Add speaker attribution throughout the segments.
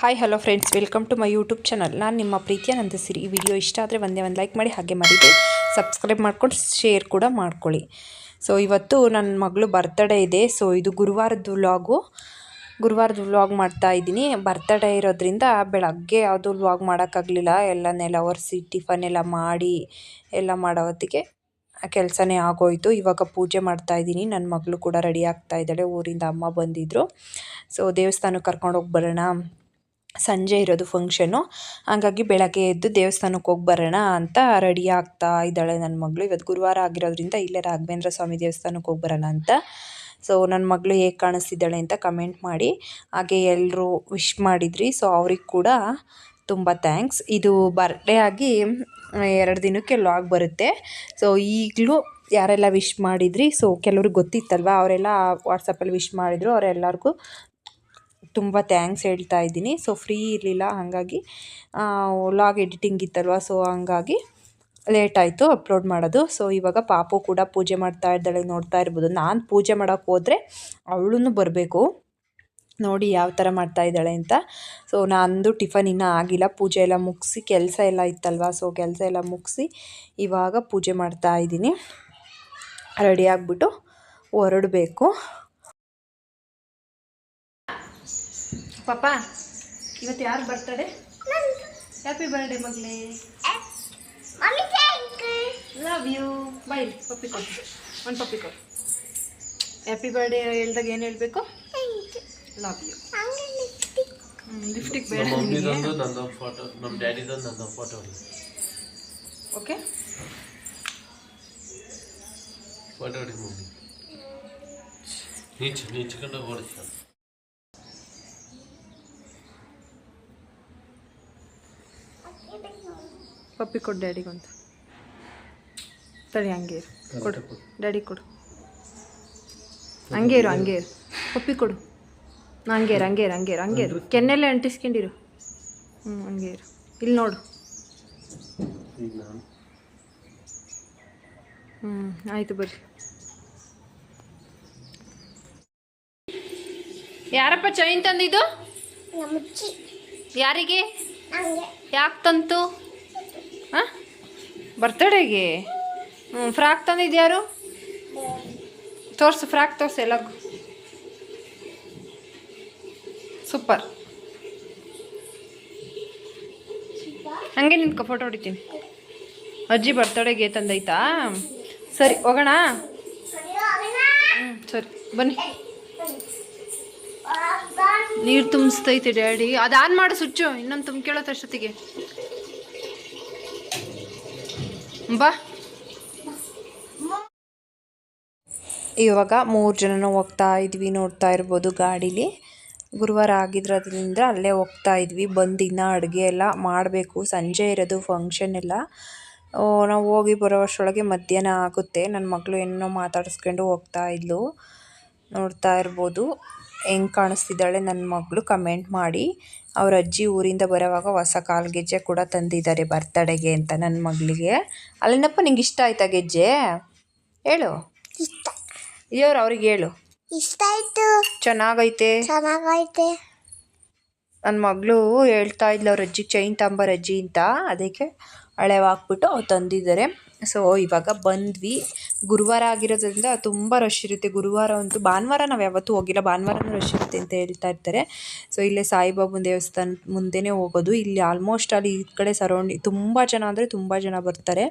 Speaker 1: Hi hello friends welcome to my YouTube channel ನಾನು ನಿಮ್ಮ ಪ್ರೀತಿಯ ನಂದಿಸಿರಿ. ಈ ವಿಡಿಯೋ ಇಷ್ಟ ಆದರೆ ಒಂದೇ ಒಂದು ಲೈಕ್ ಮಾಡಿ, ಹಾಗೆ ಮಾಡಿದ್ದೆ ಸಬ್ಸ್ಕ್ರೈಬ್ ಮಾಡ್ಕೊಂಡು ಶೇರ್ ಕೂಡ ಮಾಡ್ಕೊಳ್ಳಿ. ಸೊ ಇವತ್ತು ನನ್ನ ಮಗಳು ಬರ್ತಡೇ ಇದೆ. ಸೊ ಇದು ಗುರುವಾರದ ವ್ಲಾಗು ಗುರುವಾರದ ವ್ಲಾಗ್ ಮಾಡ್ತಾ ಇದ್ದೀನಿ. ಬರ್ತಡೇ ಇರೋದ್ರಿಂದ ಬೆಳಗ್ಗೆ ಯಾವುದು ವ್ಲಾಗ್ ಮಾಡೋಕ್ಕಾಗಲಿಲ್ಲ. ಎಲ್ಲ ನೆಲ ಒರೆಸಿ ಟಿಫನ್ ಎಲ್ಲ ಮಾಡಿ, ಎಲ್ಲ ಮಾಡೋ ಹೊತ್ತಿಗೆ ಕೆಲಸನೇ ಆಗೋಯ್ತು. ಇವಾಗ ಪೂಜೆ ಮಾಡ್ತಾ ಇದ್ದೀನಿ. ನನ್ನ ಮಗಳು ಕೂಡ ರೆಡಿ ಆಗ್ತಾ ಇದ್ದಾಳೆ. ಊರಿಂದ ಅಮ್ಮ ಬಂದಿದ್ದರು ಸೊ ದೇವಸ್ಥಾನಕ್ಕೆ ಕರ್ಕೊಂಡು ಹೋಗಿ ಬರೋಣ. ಸಂಜೆ ಇರೋದು ಫಂಕ್ಷನು ಹಾಗಾಗಿ ಬೆಳಗ್ಗೆ ಎದ್ದು ದೇವಸ್ಥಾನಕ್ಕೆ ಹೋಗಿ ಬರೋಣ ಅಂತ ರೆಡಿ ಆಗ್ತಾ ಇದ್ದಾಳೆ ನನ್ನ ಮಗಳು. ಇವತ್ತು ಗುರುವಾರ ಆಗಿರೋದ್ರಿಂದ ಇಲ್ಲೇ ರಾಘವೇಂದ್ರ ಸ್ವಾಮಿ ದೇವಸ್ಥಾನಕ್ಕೆ ಹೋಗಿ ಬರೋಣ ಅಂತ. ಸೊ ನನ್ನ ಮಗಳು ಹೇಗೆ ಕಾಣಿಸ್ತಿದ್ದಾಳೆ ಅಂತ ಕಮೆಂಟ್ ಮಾಡಿ. ಹಾಗೆ ಎಲ್ಲರೂ ವಿಶ್ ಮಾಡಿದ್ರಿ. ಸೊ ಅವ್ರಿಗೆ ಕೂಡ ತುಂಬ ಥ್ಯಾಂಕ್ಸ್ ಇದು ಬರ್ಡೇ ಆಗಿ ಎರಡು ದಿನಕ್ಕೆ ಲಾಗ್ ಬರುತ್ತೆ. ಸೊ ಈಗಲೂ ಯಾರೆಲ್ಲ ವಿಶ್ ಮಾಡಿದ್ರಿ? ಸೊ ಕೆಲವ್ರಿಗೆ ಗೊತ್ತಿತ್ತಲ್ವ? ಅವರೆಲ್ಲ ವಾಟ್ಸಪ್ಪಲ್ಲಿ ವಿಶ್ ಮಾಡಿದರು. ಅವರೆಲ್ಲರಿಗೂ ತುಂಬ ಥ್ಯಾಂಕ್ಸ್ ಹೇಳ್ತಾ ಇದ್ದೀನಿ. ಸೊ ಫ್ರೀ ಇರಲಿಲ್ಲ, ಹಾಗಾಗಿ ವ್ಲಾಗ್ ಎಡಿಟಿಂಗ್ ಇತ್ತಲ್ವ ಸೊ ಹಂಗಾಗಿ ಲೇಟ್ ಆಯಿತು ಅಪ್ಲೋಡ್ ಮಾಡೋದು. ಸೊ ಇವಾಗ ಪಾಪು ಕೂಡ ಪೂಜೆ ಮಾಡ್ತಾ ಇದ್ದಾಳೆ, ನೋಡ್ತಾ ಇರ್ಬೋದು. ನಾನು ಪೂಜೆ ಮಾಡೋಕ್ಕೆ ಹೋದರೆ ಅವಳೂ ಬರಬೇಕು. ನೋಡಿ ಯಾವ ಥರ ಮಾಡ್ತಾ ಇದ್ದಾಳೆ ಅಂತ. ಸೊ ನಂದು ಟಿಫನ್ ಇನ್ನೂ ಆಗಿಲ್ಲ. ಪೂಜೆ ಎಲ್ಲ ಮುಗಿಸಿ, ಕೆಲಸ ಎಲ್ಲ ಇತ್ತಲ್ವ ಸೊ ಕೆಲಸ ಎಲ್ಲ ಮುಗಿಸಿ ಇವಾಗ ಪೂಜೆ ಮಾಡ್ತಾ ಇದ್ದೀನಿ. ರೆಡಿ ಆಗಿಬಿಟ್ಟು ಹೊರಡಬೇಕು. ಪಾಪ ಇವತ್ತು ಯಾರು ಬರ್ತಡೆ ಹ್ಯಾಪಿ ಬರ್ಡೇ ಮಗಳೇ. ಲವ್ ಯು ಬೈ ಪಪ್ಪಿ ಕೊಡು ಒಂದು ಪಪ್ಪಿ ಕೊಡು ಹ್ಯಾಪಿ ಬರ್ಡೇ ಹೇಳ್ದಾಗ ಏನು ಹೇಳಬೇಕು? ಲವ್ ಯು ಲಿಫ್ಟಿಗೆ ಬೇಡ
Speaker 2: ಫೋಟೋ ನಮ್ಮ ಡ್ಯಾಡಿದೊಂದು ಫೋಟೋ ಹೊಡಿ
Speaker 1: ಓಕೆ
Speaker 2: ಫೋಟೋ ಹೊಡಿ ಮಮ್ಮಿ. ನೀಚ್ ನೀಚ್ಕೊಂಡು ಓಡಿಸ್ತಾನೆ
Speaker 1: ಪಪ್ಪಿ ಕೊಡು ಡ್ಯಾಡಿಗೊಂದು ತಡಿ ಹಂಗೆ ಇರು. ಕೊಡು. ಡ್ಯಾಡಿ ಕೊಡು. ಹಂಗೆ ಇರು ಹಂಗೆ ಇರು. ಪಪ್ಪಿ ಕೊಡು. ಹಂಗೆ ಇರು ಹಂಗೆ ಇರು ಹಂಗೆ ಇರು ಹಂಗೆ ಇರು. ಕೆನ್ನೆಲ್ಲ ಅಂಟಿಸ್ಕೊಂಡಿರು. ಹ್ಞೂ ಹಂಗೆ ಇರು. ಇಲ್ಲಿ ನೋಡು. ಹ್ಞೂ ಆಯಿತು ಬರ್ರಿ. ಯಾರಪ್ಪ ಚೈನ್ ತಂದಿದ್ದು? ಯಾರಿಗೆ? ಯಾಕೆ ತಂತು? ಹಾಂ? ಬರ್ತಡೇಗೆ? ಹ್ಞೂ ಫ್ರಾಕ್ ತಂದಿದ್ಯಾರು? ತೋರ್ಸು, ಫ್ರಾಕ್ ತೋರ್ಸು ಎಲ್ಲಗೂ ಸೂಪರ್. ಹಂಗೆ ನಿಂತ್ಕೊ ಫೋಟೋ ಹೊಡಿತೀನಿ. ಅಜ್ಜಿ ಬರ್ತಡೇಗೆ ತಂದೈತಾ? ಸರಿ, ಹೋಗೋಣ? ಹ್ಞೂ ಸರಿ, ಬನ್ನಿ. ನೀರು ತುಂಬಿಸ್ತೈತೆ ಡ್ಯಾಡಿ. ಅದು ಆನ್ ಮಾಡು ಸುಚ್ಚು, ಇನ್ನೊಂದು ತುಂಬ್ಕೇಳತ್ತೆ ಅಷ್ಟೊತ್ತಿಗೆ. ಬಾ. ಇವಾಗ ಮೂರು ಜನನ ಹೋಗ್ತಾ ಇದ್ವಿ, ನೋಡ್ತಾ ಇರ್ಬೋದು ಗಾಡೀಲಿ. ಗುರುವಾರ ಆಗಿದ್ರದ್ರಿಂದ ಅಲ್ಲೇ ಹೋಗ್ತಾ ಇದ್ವಿ, ಬಂದು ಇನ್ನೂ ಅಡುಗೆ ಎಲ್ಲ ಮಾಡಬೇಕು. ಸಂಜೆ ಇರೋದು ಫಂಕ್ಷನ್ ಎಲ್ಲ. ನಾವು ಹೋಗಿ ಬರೋ ಅಷ್ಟರೊಳಗೆ ಮಧ್ಯಾಹ್ನ ಆಗುತ್ತೆ. ನನ್ನ ಮಗಳು ಏನೋ ಮಾತಾಡಿಸ್ಕೊಂಡು ಹೋಗ್ತಾ ಇದ್ಲು. ನೋಡ್ತಾ ಇರ್ಬೋದು. ಹೆಂಗೆ ಕಾಣಿಸ್ತಿದ್ದಾಳೆ ನನ್ನ ಮಗಳು ಕಮೆಂಟ್ ಮಾಡಿ. ಅವ್ರ ಅಜ್ಜಿ ಊರಿಂದ ಬರೋವಾಗ ಹೊಸ ಕಾಲು ಗೆಜ್ಜೆ ಕೂಡ ತಂದಿದ್ದಾರೆ ಬರ್ತಡೆಗೆ ಅಂತ ನನ್ನ ಮಗಳಿಗೆ. ಅಲ್ಲಿನಪ್ಪ ನಿಂಗೆ ಇಷ್ಟ ಆಯ್ತಾ ಗೆಜ್ಜೆ? ಹೇಳು.
Speaker 3: ಇಷ್ಟ.
Speaker 1: ಇವ್ರು ಅವ್ರಿಗೆ ಹೇಳು.
Speaker 3: ಇಷ್ಟ ಆಯ್ತು.
Speaker 1: ಚೆನ್ನಾಗೈತೆ.
Speaker 3: ಚೆನ್ನಾಗೈತೆ.
Speaker 1: ನನ್ನ ಮಗಳು ಹೇಳ್ತಾ ಇದ್ಲು ಅವ್ರ ಅಜ್ಜಿಗೆ ಚೈನ್ ತಾಂಬಾರ ಅಜ್ಜಿ ಅಂತ. ಅದಕ್ಕೆ ಹಳೆವಾಕ್ಬಿಟ್ಟು ಅವ್ರು ತಂದಿದ್ದಾರೆ. ಸೊ ಇವಾಗ ಬಂದ್ವಿ. ಗುರುವಾರ ಆಗಿರೋದ್ರಿಂದ ತುಂಬ ರಶ್ ಇರುತ್ತೆ. ಗುರುವಾರ ಅಂತೂ ಭಾನುವಾರ ನಾವು ಯಾವತ್ತೂ ಹೋಗಿಲ್ಲ. ಭಾನುವಾರನೂ ರಶ್ ಇರುತ್ತೆ ಅಂತ ಹೇಳ್ತಾ ಇರ್ತಾರೆ. ಸೊ ಇಲ್ಲೇ ಸಾಯಿಬಾಬನ ದೇವಸ್ಥಾನ ಮುಂದೆನೇ ಹೋಗೋದು. ಇಲ್ಲಿ ಆಲ್ಮೋಸ್ಟ್ ಅಲ್ಲಿ ಈ ಕಡೆ ಸರೌಂಡಿಂಗ್ ತುಂಬ ಜನ ಅಂದರೆ ತುಂಬ ಜನ ಬರ್ತಾರೆ.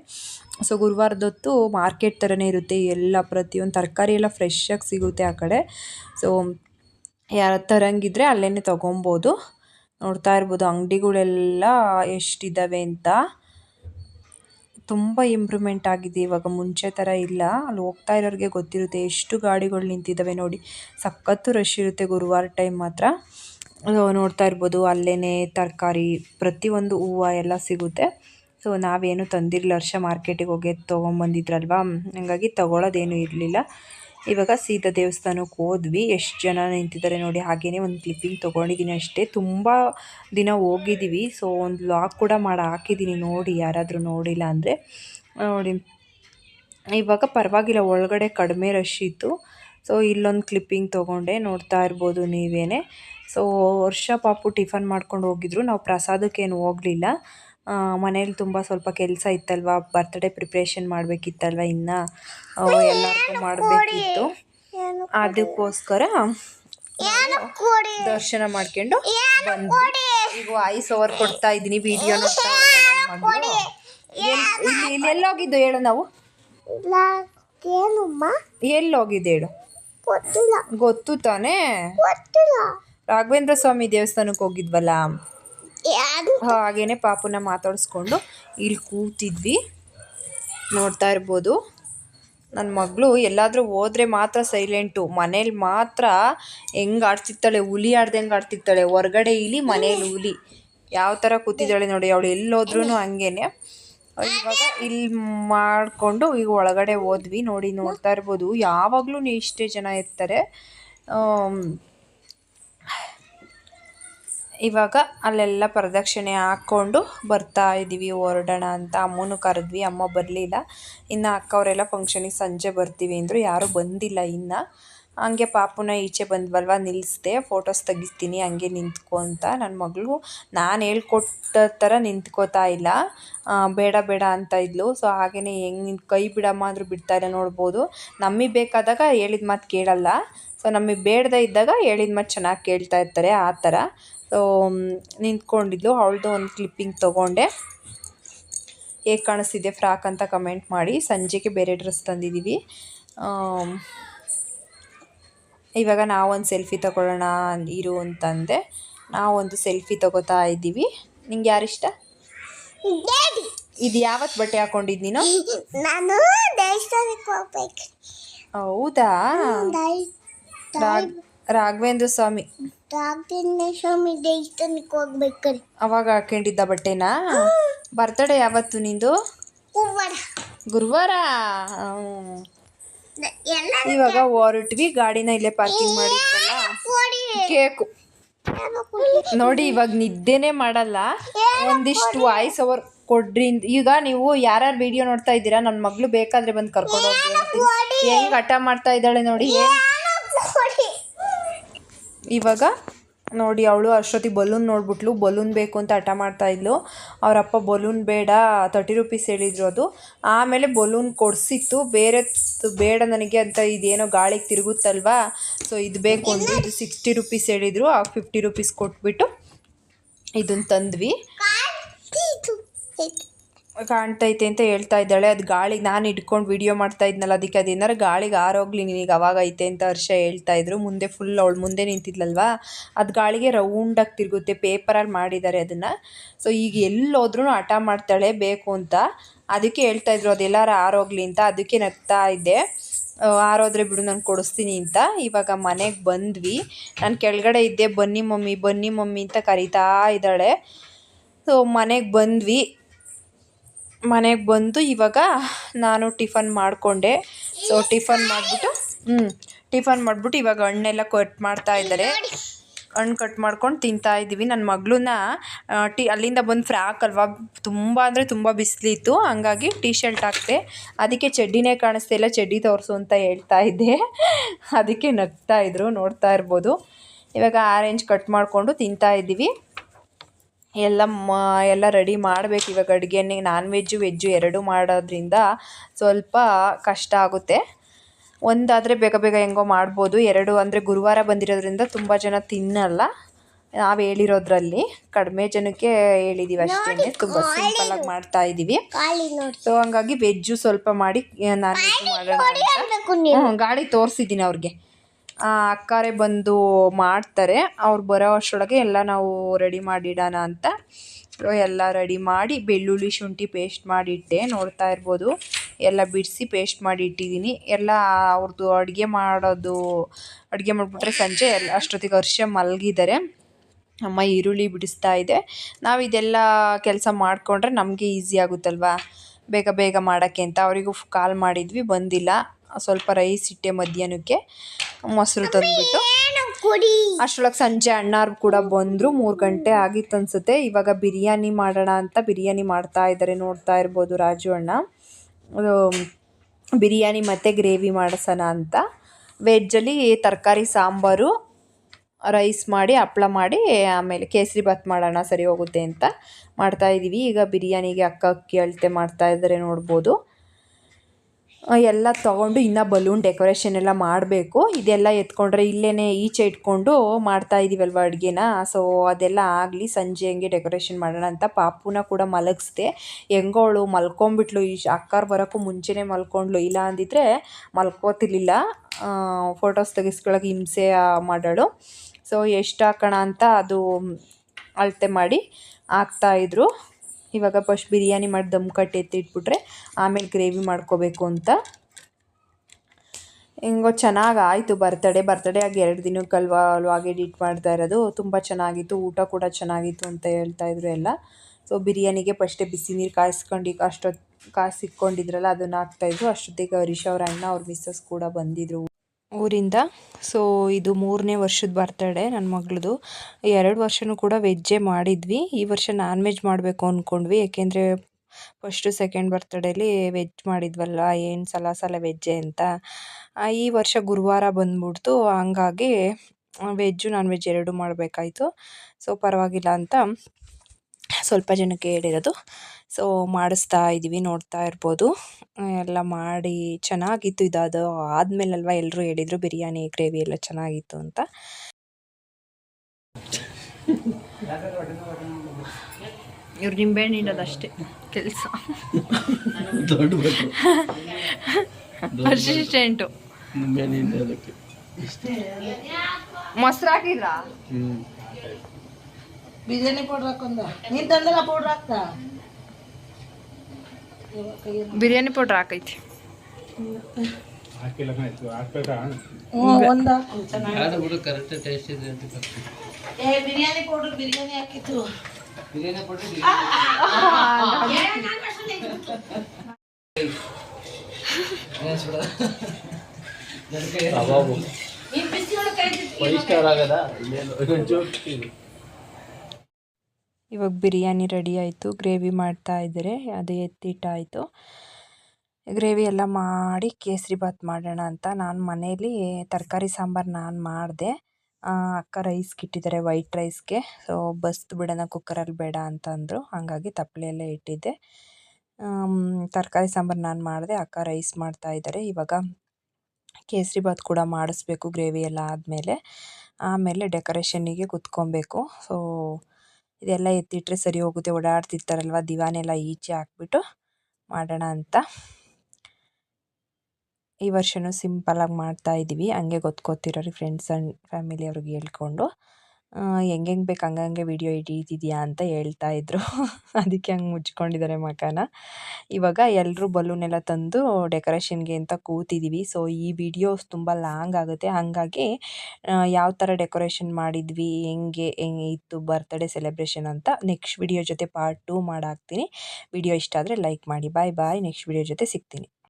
Speaker 1: ಸೊ ಗುರುವಾರದೊತ್ತು ಮಾರ್ಕೆಟ್ ಥರನೇ ಇರುತ್ತೆ. ಎಲ್ಲ ಪ್ರತಿಯೊಂದು ತರಕಾರಿ ಎಲ್ಲ ಫ್ರೆಶ್ಶಾಗಿ ಸಿಗುತ್ತೆ ಆ ಕಡೆ. ಸೊ ಯಾರು ತರಂಗಿದ್ರೆ ಅಲ್ಲೇ ತೊಗೊಬೋದು. ನೋಡ್ತಾ ಇರ್ಬೋದು. ಅಂಗಡಿಗಳೆಲ್ಲ ಎಷ್ಟಿದ್ದಾವೆ ಅಂತ. ತುಂಬ ಇಂಪ್ರೂವ್ಮೆಂಟ್ ಆಗಿದೆ. ಇವಾಗ ಮುಂಚೆ ಥರ ಇಲ್ಲ. ಅಲ್ಲಿ ಹೋಗ್ತಾ ಇರೋರಿಗೆ ಗೊತ್ತಿರುತ್ತೆ. ಎಷ್ಟು ಗಾಡಿಗಳು ನಿಂತಿದ್ದಾವೆ ನೋಡಿ. ಸಖತ್ತು ರಶ್ ಇರುತ್ತೆ ಗುರುವಾರ ಟೈಮ್ ಮಾತ್ರ. ನೋಡ್ತಾ ಇರ್ಬೋದು. ಅಲ್ಲೇ ತರಕಾರಿ, ಪ್ರತಿಯೊಂದು ಹೂವು ಎಲ್ಲ ಸಿಗುತ್ತೆ. ಸೊ ನಾವೇನು ತಂದಿರಲಿಲ್ಲ. ವರ್ಷ ಮಾರ್ಕೆಟಿಗೆ ಹೋಗಿ ತೊಗೊಂಬಂದಿದ್ರಲ್ವಾ? ಹಾಗಾಗಿ ತೊಗೊಳೋದೇನು ಇರಲಿಲ್ಲ. ಇವಾಗ ಸೀದಾ ದೇವಸ್ಥಾನಕ್ಕೆ ಹೋದ್ವಿ. ಎಷ್ಟು ಜನ ನಿಂತಿದ್ದಾರೆ ನೋಡಿ ಹಾಗೆಯೇ ಒಂದು ಕ್ಲಿಪ್ಪಿಂಗ್ ತೊಗೊಂಡಿದ್ದೀನಿ ಅಷ್ಟೇ. ತುಂಬ ದಿನ ಹೋಗಿದ್ದೀವಿ. ಸೊ ಒಂದು ಲಾಕ್ ಕೂಡ ಮಾಡಿ ಹಾಕಿದ್ದೀನಿ ನೋಡಿ, ಯಾರಾದರೂ ನೋಡಿಲ್ಲ ಅಂದರೆ. ನೋಡಿ. ಇವಾಗ ಪರವಾಗಿಲ್ಲ, ಒಳಗಡೆ ಕಡಿಮೆ ರಶ್ ಇತ್ತು. ಸೊ ಇಲ್ಲೊಂದು ಕ್ಲಿಪ್ಪಿಂಗ್ ತೊಗೊಂಡೆ. ನೋಡ್ತಾ ಇರ್ಬೋದು ನೀವೇ ಸೊ ವರ್ಷ ಪಾಪು ಟಿಫನ್ ಮಾಡ್ಕೊಂಡು ಹೋಗಿದ್ರು. ನಾವು ಪ್ರಸಾದಕ್ಕೇನು ಹೋಗಲಿಲ್ಲ. ಮನೇಲಿ ತುಂಬ ಸ್ವಲ್ಪ ಕೆಲಸ ಇತ್ತಲ್ವ? ಬರ್ತ್ಡೇ ಪ್ರಿಪ್ರೇಷನ್ ಮಾಡಬೇಕಿತ್ತಲ್ವ ಇನ್ನು? ಎಲ್ಲರಿಗೂ ಮಾಡಬೇಕಿತ್ತು. ಅದಕ್ಕೋಸ್ಕರ ದರ್ಶನ ಮಾಡ್ಕೊಂಡು ಬಂದ್ವಿ. ಈಗ ವಾಯ್ಸ್ ಓವರ್ ಕೊಡ್ತಾ ಇದ್ದೀನಿ ವಿಡಿಯೋ ಎಲ್ಲೋಗಿದ್ದು ಹೇಳು ನಾವು? ಎಲ್ಲೋಗಿದ್ದು ಹೇಳು. ಗೊತ್ತು ತಾನೇ? ರಾಘವೇಂದ್ರ ಸ್ವಾಮಿ ದೇವಸ್ಥಾನಕ್ಕೆ ಹೋಗಿದ್ವಲ್ಲ? ಹಾಗೇನೆ ಪಾಪುನ ಮಾತಾಡಿಸ್ಕೊಂಡು ಇಲ್ಲಿ ಕೂತಿದ್ವಿ. ನೋಡ್ತಾ ಇರ್ಬೋದು. ನನ್ನ ಮಗಳು ಎಲ್ಲಾದರೂ ಹೋದ್ರೆ ಮಾತ್ರ ಸೈಲೆಂಟು ಮನೇಲಿ ಮಾತ್ರ ಹೆಂಗೆ ಆಡ್ತಿರ್ತಾಳೆ, ಹುಲಿ ಆಡ್ದಂಗೆ ಆಡ್ತಿರ್ತಾಳೆ. ಹೊರಗಡೆ ಇಲಿ, ಮನೇಲಿ ಹುಲಿ. ಯಾವ ಥರ ಕೂತಿದ್ದಾಳೆ ನೋಡಿ, ಅವಳು ಎಲ್ಲೋದ್ರೂ ಹಂಗೇನೆ. ಇವಾಗ ಇಲ್ಲಿ ಮಾಡಿಕೊಂಡು ಈಗ ಒಳಗಡೆ ಹೋದ್ವಿ. ನೋಡಿ, ನೋಡ್ತಾ ಇರ್ಬೋದು. ಯಾವಾಗಲೂ ಇಷ್ಟೇ ಜನ ಇರ್ತಾರೆ. ಇವಾಗ ಅಲ್ಲೆಲ್ಲ ಪ್ರದಕ್ಷಿಣೆ ಹಾಕ್ಕೊಂಡು ಬರ್ತಾ ಇದ್ದೀವಿ ಹೊರಡೋಣ ಅಂತ. ಅಮ್ಮನೂ ಕರೆದ್ವಿ, ಅಮ್ಮ ಬರಲಿಲ್ಲ. ಇನ್ನು ಅಕ್ಕವರೆಲ್ಲ ಫಂಕ್ಷನಿಗೆ ಸಂಜೆ ಬರ್ತೀವಿ ಅಂದರು, ಯಾರೂ ಬಂದಿಲ್ಲ ಇನ್ನು. ಹಂಗೆ ಪಾಪುನ ಈಚೆ ಬಂದ್ವಲ್ವ ನಿಲ್ಲಿಸ್ದೆ ಫೋಟೋಸ್ ತೆಗಿಸ್ತೀನಿ, ಹಂಗೆ ನಿಂತ್ಕೊ ಅಂತ. ನನ್ನ ಮಗಳು ನಾನು ಹೇಳ್ಕೊಟ್ಟ ಥರ ನಿಂತ್ಕೋತಾ ಇಲ್ಲ. ಬೇಡ ಬೇಡ ಅಂತ ಇದ್ಲು. ಸೊ ಹಾಗೆಯೇ ಹೆಂಗೆ ನಿಂತು, ಕೈ ಬಿಡಮ್ಮ ಅಂದರೂ ಬಿಡ್ತಾರೆ ನೋಡ್ಬೋದು. ನಮಗೆ ಬೇಕಾದಾಗ ಹೇಳಿದ ಮಾತು ಕೇಳಲ್ಲ. ಸೊ ನಮಗೆ ಬೇಡದೇ ಇದ್ದಾಗ ಹೇಳಿದ ಮಾತು ಚೆನ್ನಾಗಿ ಕೇಳ್ತಾ ಇರ್ತಾರೆ, ಆ ಥರ ನಿಂತ್ಕೊಂಡಿದ್ಲು. ಅವಳದು ಒಂದು ಕ್ಲಿಪ್ಪಿಂಗ್ ತೊಗೊಂಡೆ. ಹೇಗೆ ಕಾಣಿಸ್ತಿದೆ ಫ್ರಾಕ್ ಅಂತ ಕಮೆಂಟ್ ಮಾಡಿ. ಸಂಜೆಗೆ ಬೇರೆ ಡ್ರೆಸ್ ತಂದಿದ್ದೀವಿ ಇವಾಗ ನಾವೊಂದು ಸೆಲ್ಫಿ ತಗೊಳ್ಳೋಣ ಇರು ಅಂತಂದೆ. ನಾವೊಂದು ಸೆಲ್ಫಿ ತಗೋತಾ ಇದ್ದೀವಿ. ನಿಂಗೆ ಯಾರಿಷ್ಟ ಇದು ಯಾವತ್ತು ಬಟ್ಟೆ ಹಾಕೊಂಡಿದ್ದು ನೀನು?
Speaker 3: ನಾನು
Speaker 1: ಹೌದಾ? ರಾಘವೇಂದ್ರ ಸ್ವಾಮಿ.
Speaker 3: ರಾಘವೇಂದ್ರ ಸ್ವಾಮಿ ದೇವಸ್ಥಾನಕ್ಕೆ ಹೋಗ್ಬೇಕ್ರಿ.
Speaker 1: ಅವಾಗ ಹಾಕೊಂಡಿದ್ದ ಬಟ್ಟೆನಾ? ಬರ್ತಡೆ ಯಾವತ್ತು ನಿಂದು?
Speaker 3: ಹೂವರ
Speaker 1: ಗುರುವಾರ? ಹ್ಮ್.
Speaker 3: ಎಲ್ಲ
Speaker 1: ಇವಾಗ ಹೊರಟ್ವಿ ಗಾಡಿನ ಇಲ್ಲೇ ಪಾರ್ಕಿಂಗ್
Speaker 3: ಮಾಡಿ
Speaker 1: ಕೇಕು. ನೋಡಿ ಇವಾಗ ನಿದ್ದೆನೇ ಮಾಡಲ್ಲ. ಒಂದಿಷ್ಟು ವಾಯ್ಸ್ ಓವರ್ ಕೊಡ್ರಿ ಈಗ ನೀವು ಯಾರ್ಯಾರು ವಿಡಿಯೋ ನೋಡ್ತಾ ಇದ್ದೀರಾ? ನನ್ನ ಮಗಳು ಬೇಕಾದ್ರೆ ಬಂದು ಕರ್ಕೊಂಡು ಹೋಗಿ ಹೆಂಗ್ ಹಠ ಮಾಡ್ತಾ ಇದ್ದಾಳೆ ನೋಡಿ ಏನ್ ಇವಾಗ ನೋಡಿ ಅವಳು ಅಷ್ಟೊತ್ತಿಗೆ ಬಲೂನ್ ನೋಡ್ಬಿಟ್ಲು, ಬಲೂನ್ ಬೇಕು ಅಂತ ಹಠ ಮಾಡ್ತಾ ಇದ್ಲು. ಅವರಪ್ಪ ಬಲೂನ್ ಬೇಡ ತರ್ಟಿ ರುಪೀಸ್ ಹೇಳಿದ್ರು ಅದು. ಆಮೇಲೆ ಬಲೂನ್ ಕೊಡಿಸಿತ್ತು, ಬೇರೆ ಬೇಡ ನನಗೆ ಅಂತ ಇದೇನೋ ಗಾಳಿಗೆ ತಿರುಗುತ್ತಲ್ವಾ? ಸೊ ಇದು ಬೇಕು ಅಂತ ಇದು ಸಿಕ್ಸ್ಟಿ ರುಪೀಸ್ ಹೇಳಿದರು, ಆ ಫಿಫ್ಟಿ ರುಪೀಸ್ ಕೊಟ್ಬಿಟ್ಟು ಇದನ್ನು ತಂದ್ವಿ. ಕಾಣ್ತೈತೆ ಅಂತ ಹೇಳ್ತಾ ಇದ್ದಾಳೆ. ಅದು ಗಾಳಿಗೆ ನಾನು ಇಟ್ಕೊಂಡು ವಿಡಿಯೋ ಮಾಡ್ತಾ ಇದ್ನಲ್ಲ, ಅದಕ್ಕೆ ಅದೇನಾರು ಗಾಳಿಗೆ ಆರೋಗ್ಲಿ ನಿನಗೆ ಅವಾಗ ಐತೆ ಅಂತ ಹರ್ಷ ಹೇಳ್ತಾ ಇದ್ರು. ಮುಂದೆ ಫುಲ್ ಅವಳು ಮುಂದೆ ನಿಂತಿದ್ಲಲ್ವಾ? ಅದು ಗಾಳಿಗೆ ರೌಂಡಾಗಿ ತಿರುಗುತ್ತೆ ಪೇಪರಲ್ಲಿ ಮಾಡಿದ್ದಾರೆ ಅದನ್ನು. ಸೊ ಈಗ ಎಲ್ಲೋದ್ರೂ ಹಠ ಮಾಡ್ತಾಳೆ, ಬೇಕು ಅಂತ. ಅದಕ್ಕೆ ಹೇಳ್ತಾ ಇದ್ರು, ಅದೆಲ್ಲಾರು ಆರೋಗ್ಲಿ ಅಂತ, ಅದಕ್ಕೆ ನಗ್ತಾ ಇದ್ದೆ. ಆರೋದ್ರೆ ಬಿಡು, ನಾನು ಕೊಡಿಸ್ತೀನಿ ಅಂತ. ಇವಾಗ ಮನೆಗೆ ಬಂದ್ವಿ. ನಾನು ಕೆಳಗಡೆ ಇದ್ದೆ, ಬನ್ನಿ ಮಮ್ಮಿ ಬನ್ನಿ ಮಮ್ಮಿ ಅಂತ ಕರಿತಾ ಇದ್ದಾಳೆ. ಸೊ ಮನೆಗೆ ಬಂದ್ವಿ. ಮನೆಗೆ ಬಂದು ಇವಾಗ ನಾನು ಟಿಫನ್ ಮಾಡಿಕೊಂಡೆ. ಸೊ ಟಿಫನ್ ಮಾಡಿಬಿಟ್ಟು ಹ್ಞೂ ಟಿಫನ್ ಮಾಡಿಬಿಟ್ಟು ಇವಾಗ ಹಣ್ಣೆಲ್ಲ ಕಟ್ ಮಾಡ್ತಾ ಇದ್ದಾರೆ. ಹಣ್ಣು ಕಟ್ ಮಾಡ್ಕೊಂಡು ತಿಂತಾ ಇದ್ದೀವಿ. ನನ್ನ ಮಗಳನ್ನ ಟಿ, ಅಲ್ಲಿಂದ ಬಂದು ಫ್ರಾಕ್ ಅಲ್ವಾ? ತುಂಬ ಅಂದರೆ ತುಂಬ ಬಿಸಿಲಿತ್ತು. ಹಂಗಾಗಿ ಟೀ ಶರ್ಟ್ ಹಾಕ್ತೆ ಅದಕ್ಕೆ ಚಡ್ಡಿನೇ ಕಾಣಿಸ್ತಾ ಇಲ್ಲ. ಚಡ್ಡಿ ತೋರಿಸು ಅಂತ ಹೇಳ್ತಾ ಇದ್ದೆ. ಅದಕ್ಕೆ ನಗ್ತಾ ಇದ್ರು. ನೋಡ್ತಾ ಇರ್ಬೋದು. ಇವಾಗ ಆರೆಂಜ್ ಕಟ್ ಮಾಡಿಕೊಂಡು ತಿಂತಾ ಇದ್ದೀವಿ. ಎಲ್ಲ ಮ ಎಲ್ಲ ರೆಡಿ ಮಾಡಬೇಕು ಇವಾಗ ಅಡುಗೆನೇ. ನಾನ್ ವೆಜ್ಜು ವೆಜ್ಜು ಎರಡೂ ಮಾಡೋದ್ರಿಂದ ಸ್ವಲ್ಪ ಕಷ್ಟ ಆಗುತ್ತೆ. ಒಂದಾದರೆ ಬೇಗ ಬೇಗ ಹೆಂಗೋ ಮಾಡ್ಬೋದು. ಎರಡು ಅಂದರೆ ಗುರುವಾರ ಬಂದಿರೋದ್ರಿಂದ ತುಂಬ ಜನ ತಿನ್ನಲ್ಲ. ನಾವು ಹೇಳಿರೋದ್ರಲ್ಲಿ ಕಡಿಮೆ ಜನಕ್ಕೆ ಹೇಳಿದ್ದೀವಿ ಅಷ್ಟೇ ತುಂಬ ಆಗಿ ಮಾಡ್ತಾ ಇದ್ದೀವಿ ಸೊ ಹಂಗಾಗಿ ವೆಜ್ಜು ಸ್ವಲ್ಪ ಮಾಡಿ ನಾನ್ ವೆಜ್ ಮಾಡೋಣ ಗಾಡಿ ತೋರಿಸಿದ್ದೀನಿ ಅವ್ರಿಗೆ. ಅಕ್ಕಾರೆ ಬಂದು ಮಾಡ್ತಾರೆ. ಅವ್ರು ಬರೋ ಅಷ್ಟರೊಳಗೆ ಎಲ್ಲ ನಾವು ರೆಡಿ ಮಾಡಿಡೋಣ ಅಂತ. ಎಲ್ಲ ರೆಡಿ ಮಾಡಿ ಬೆಳ್ಳುಳ್ಳಿ ಶುಂಠಿ ಪೇಸ್ಟ್ ಮಾಡಿಟ್ಟೆ. ನೋಡ್ತಾ ಇರ್ಬೋದು. ಎಲ್ಲ ಬಿಡಿಸಿ ಪೇಸ್ಟ್ ಮಾಡಿ ಇಟ್ಟಿದ್ದೀನಿ ಎಲ್ಲ ಅವ್ರದ್ದು ಅಡುಗೆ ಮಾಡೋದು, ಅಡುಗೆ ಮಾಡಿಬಿಟ್ರೆ ಸಂಜೆ ಎಲ್ಲ ಅಷ್ಟೊತ್ತಿಗೆ ಹರ್ಷ ಮಲಗಿದ್ದಾರೆ ಅಮ್ಮ ಈರುಳ್ಳಿ ಬಿಡಿಸ್ತಾ ಇದೆ. ನಾವು ಇದೆಲ್ಲ ಕೆಲಸ ಮಾಡಿಕೊಂಡ್ರೆ ನಮಗೆ ಈಸಿ ಆಗುತ್ತಲ್ವಾ? ಬೇಗ ಬೇಗ ಮಾಡೋಕ್ಕೆ ಅಂತ. ಅವರಿಗೂ ಕಾಲ್ ಮಾಡಿದ್ವಿ, ಬಂದಿಲ್ಲ. ಸ್ವಲ್ಪ ರೈಸ್ ಇಟ್ಟೆ ಮಧ್ಯಾಹ್ನಕ್ಕೆ ಮೊಸರು ತಂದುಬಿಟ್ಟು ಅಷ್ಟರೊಳಗೆ ಸಂಜೆ ಅಣ್ಣಾರು ಕೂಡ ಬಂದರು. ಮೂರು ಗಂಟೆ ಆಗಿತ್ತು ಅನಿಸುತ್ತೆ. ಇವಾಗ ಬಿರಿಯಾನಿ ಮಾಡೋಣ ಅಂತ ಬಿರಿಯಾನಿ ಮಾಡ್ತಾ ಇದ್ದಾರೆ ನೋಡ್ತಾ ಇರ್ಬೋದು ರಾಜು ಅಣ್ಣ. ಅದು ಬಿರಿಯಾನಿ ಮತ್ತು ಗ್ರೇವಿ ಮಾಡಿಸೋಣ ಅಂತ. ವೆಜ್ಜಲ್ಲಿ ತರಕಾರಿ ಸಾಂಬಾರು ರೈಸ್ ಮಾಡಿ ಹಪ್ಳ ಮಾಡಿ ಆಮೇಲೆ ಕೇಸರಿ ಭಾತ್ ಮಾಡೋಣ ಸರಿ ಹೋಗುತ್ತೆ ಅಂತ ಮಾಡ್ತಾಯಿದ್ದೀವಿ ಈಗ ಬಿರಿಯಾನಿಗೆ ಅಕ್ಕ ಅಕ್ಕಿ ಅಳತೆ ಮಾಡ್ತಾಯಿದ್ದಾರೆ ನೋಡ್ಬೋದು. ಎಲ್ಲ ತೊಗೊಂಡು ಇನ್ನು ಬಲೂನ್ ಡೆಕೋರೇಷನ್ ಎಲ್ಲ ಮಾಡಬೇಕು. ಇದೆಲ್ಲ ಎತ್ಕೊಂಡ್ರೆ ಇಲ್ಲೇ ಈಚೆ ಇಟ್ಕೊಂಡು ಮಾಡ್ತಾ ಇದ್ದೀವಲ್ವ ಅಡುಗೆನ. ಸೊ ಅದೆಲ್ಲ ಆಗಲಿ ಸಂಜೆ ಹಂಗೆ ಡೆಕೋರೇಷನ್ ಮಾಡೋಣ ಅಂತ ಪಾಪುನ ಕೂಡ ಮಲಗಿಸ್ದೆ. ಹೆಂಗೋಳು ಮಲ್ಕೊಂಬಿಟ್ಲು, ಈ ಅಕ್ಕಾರ ಬರೋಕ್ಕೂ ಮುಂಚೆನೇ ಮಲ್ಕೊಂಡ್ಲು ಇಲ್ಲ ಅಂದಿದ್ರೆ ಮಲ್ಕೋತಿರ್ಲಿಲ್ಲ. ಫೋಟೋಸ್ ತೆಗೆಸ್ಕೊಳ್ಳೋಕೆ ಹಿಂಸೆ ಮಾಡೋಳು. ಸೊ ಎಷ್ಟು ಹಾಕೋಣ ಅಂತ ಅದು ಅಳತೆ ಮಾಡಿ ಹಾಕ್ತಾಯಿದ್ರು ಇವಾಗ ಫಸ್ಟ್ ಬಿರಿಯಾನಿ ಮಾಡಿ ದಮ್ ಕಟ್ಟಿ ಎತ್ತಿಟ್ಬಿಟ್ರೆ ಆಮೇಲೆ ಗ್ರೇವಿ ಮಾಡ್ಕೋಬೇಕು ಅಂತ. ಹೆಂಗೋ ಚೆನ್ನಾಗಿ ಆಯಿತು ಬರ್ತಡೇ. ಬರ್ತಡೇ ಆಗಿ ಎರಡು ದಿನಕ್ಕಲ್ವ ವ್ಲಾಗ್ ಎಡಿಟ್ ಮಾಡ್ತಾ ಇರೋದು. ತುಂಬ ಚೆನ್ನಾಗಿತ್ತು. ಊಟ ಕೂಡ ಚೆನ್ನಾಗಿತ್ತು ಅಂತ ಹೇಳ್ತಾ ಇದ್ರು ಎಲ್ಲ. ಸೊ ಬಿರಿಯಾನಿಗೆ ಫಸ್ಟೇ ಬಿಸಿ ನೀರು ಕಾಯಿಸ್ಕೊಂಡು ಅಷ್ಟೊತ್ತು ಕಾಯಿಸಿಕ್ಕೊಂಡಿದ್ರಲ್ಲ ಅದನ್ನು ಹಾಕ್ತಾಯಿದ್ರು ಅಷ್ಟೊತ್ತಿಗೆ ಹರೀಶ್ ಅವ್ರ ಅಣ್ಣ ಅವ್ರ ಮಿಸ್ಸಸ್ ಕೂಡ ಬಂದಿದ್ರು. ಊರಿಂದ. ಸೊ ಇದು ಮೂರನೇ ವರ್ಷದ ಬರ್ತಡೇ ನನ್ನ ಮಗಳದು. ಎರಡು ವರ್ಷವೂ ಕೂಡ ವೆಜ್ಜೇ ಮಾಡಿದ್ವಿ. ಈ ವರ್ಷ ನಾನ್ ವೆಜ್ ಮಾಡಬೇಕು ಅಂದ್ಕೊಂಡ್ವಿ ಏಕೆಂದರೆ ಫಸ್ಟು ಸೆಕೆಂಡ್ ಬರ್ತಡೇಲಿ ವೆಜ್ ಮಾಡಿದ್ವಲ್ಲ, ಏನು ಸಲ ಸಲ ವೆಜ್ಜೆ ಅಂತ. ಈ ವರ್ಷ ಗುರುವಾರ ಬಂದ್ಬಿಡ್ತು. ಹಂಗಾಗಿ ವೆಜ್ಜು ನಾನ್ ವೆಜ್ ಎರಡೂ ಮಾಡಬೇಕಾಯ್ತು. ಸೊ ಪರವಾಗಿಲ್ಲ ಅಂತ. ಸ್ವಲ್ಪ ಜನಕ್ಕೆ ಹೇಳಿರೋದು. ಸೊ ಮಾಡಿಸ್ತಾ ಇದ್ದೀವಿ ನೋಡ್ತಾ ಇರ್ಬೋದು. ಎಲ್ಲ ಮಾಡಿ ಚೆನ್ನಾಗಿತ್ತು ಇದಾದ ಆದಮೇಲಲ್ವ ಎಲ್ಲರೂ ಹೇಳಿದರು ಬಿರಿಯಾನಿ ಗ್ರೇವಿ ಎಲ್ಲ ಚೆನ್ನಾಗಿತ್ತು ಅಂತ. ಇವ್ರು ನಿಂಬೆಹಣ್ಣು ಇಡೋದು ಅಷ್ಟೇ ಕೆಲಸ. ಅಸಿಸ್ಟೆಂಟು ಮೊಸರು
Speaker 4: ಬಿರಿಯಾನಿ ಪೌಡ್ರ್ ಹಾಕೊಂದ ನೀನ್ ತಂದಲ್ಲ ಪೌಡ್ರ್ ಹಾಕ್ತ
Speaker 1: ಬಿರಿಯಾನಿ ಪೌಡ್ರ್ ಹಾಕೈತಿ
Speaker 4: ಒಂದ್ ಹಾಕು
Speaker 2: ಬರ್ತೀನಿ
Speaker 4: ಏ ಬಿರಿಯಾನಿ ಪೌಡ್ರ್ ಬಿರಿಯಾನಿ ಹಾಕಿತ್ತು
Speaker 2: ಬಿರಿಯಾನಿ ಪೌಡ್ರ್ ಫೈವ್ ಸ್ಟಾರ್ ಆಗದ ಇನ್ನೇನು ಜೋಕ್
Speaker 1: ಇವಾಗ ಬಿರಿಯಾನಿ ರೆಡಿ ಆಯಿತು, ಗ್ರೇವಿ ಮಾಡ್ತಾ ಇದ್ದಾರೆ, ಅದು ಎತ್ತಿಟ್ಟಾಯಿತು. ಗ್ರೇವಿ ಎಲ್ಲ ಮಾಡಿ ಕೇಸರಿ ಭಾತ್ ಮಾಡೋಣ ಅಂತ ನಾನು ಮನೇಲಿ ತರಕಾರಿ ಸಾಂಬಾರು ನಾನು ಮಾಡಿದೆ. ಅಕ್ಕ ರೈಸ್ಗೆ ಇಟ್ಟಿದ್ದಾರೆ ವೈಟ್ ರೈಸ್ಗೆ ಸೊ ಬಸ್ದು ಬಿಡೋಣ ಕುಕ್ಕರಲ್ಲಿ ಬೇಡ ಅಂತ ಅಂದರು ಹಾಗಾಗಿ ತಪ್ಪಲೆಯಲ್ಲೇ ಇಟ್ಟಿದ್ದೆ. ತರಕಾರಿ ಸಾಂಬಾರು ನಾನು ಮಾಡಿದೆ, ಅಕ್ಕ ರೈಸ್ ಮಾಡ್ತಾ ಇದ್ದಾರೆ. ಇವಾಗ ಕೇಸರಿ ಭಾತ್ ಕೂಡ ಮಾಡಿಸ್ಬೇಕು, ಗ್ರೇವಿ ಎಲ್ಲ ಆದಮೇಲೆ. ಆಮೇಲೆ ಡೆಕೋರೇಷನ್ನಿಗೆ ಕುತ್ಕೊಬೇಕು. ಸೊ ಇದೆಲ್ಲ ಎತ್ತಿಟ್ರೆ ಸರಿ ಹೋಗುತ್ತೆ. ಓಡಾಡ್ತಿರ್ತಾರಲ್ವ? ದಿವಾನೆಲ್ಲ ಈಚೆ ಹಾಕ್ಬಿಟ್ಟು ಮಾಡೋಣ ಅಂತ. ಈ ವರ್ಷವೂ ಸಿಂಪಲ್ಲಾಗಿ ಮಾಡ್ತಾ ಇದ್ದೀವಿ ಹಂಗೆ ಗೊತ್ಕೋತಿರೋರಿ ಫ್ರೆಂಡ್ಸ್ ಆ್ಯಂಡ್ ಫ್ಯಾಮಿಲಿ ಅವ್ರಿಗೆ ಹೇಳ್ಕೊಂಡು. ಹೆಂಗೆ ಹೆಂಗೆ ಬೇಕು ಹಂಗಂಗೆ ವಿಡಿಯೋ ಹಿಡಿತಿದ್ಯಾ ಅಂತ ಹೇಳ್ತಾ ಇದ್ರು. ಅದಕ್ಕೆ ಹಂಗೆ ಮುಚ್ಕೊಂಡಿದ್ದಾರೆ ಮಕಾನ. ಇವಾಗ ಎಲ್ಲರೂ ಬಲೂನ್ ಎಲ್ಲ ತಂದು ಡೆಕೋರೇಷನ್ಗೆ ಅಂತ ಕೂತಿದ್ದೀವಿ ಸೊ, ಈ ವಿಡಿಯೋಸ್ ತುಂಬ ಲಾಂಗ್ ಆಗುತ್ತೆ. ಹಾಗಾಗಿ ಯಾವ ಥರ ಡೆಕೋರೇಷನ್ ಮಾಡಿದ್ವಿ, ಹೆಂಗೆ ಹೆಂಗೆ ಇತ್ತು, ಬರ್ತ್ಡೇ ಸೆಲೆಬ್ರೇಷನ್ ಅಂತ ನೆಕ್ಸ್ಟ್ ವಿಡಿಯೋ ಜೊತೆ ಪಾರ್ಟ್ ಟೂ ಮಾಡಾಕ್ತೀನಿ ವಿಡಿಯೋ ಇಷ್ಟ ಆದರೆ ಲೈಕ್ ಮಾಡಿ. ಬಾಯ್ ಬಾಯ್. ನೆಕ್ಸ್ಟ್ ವಿಡಿಯೋ ಜೊತೆ ಸಿಗ್ತೀನಿ.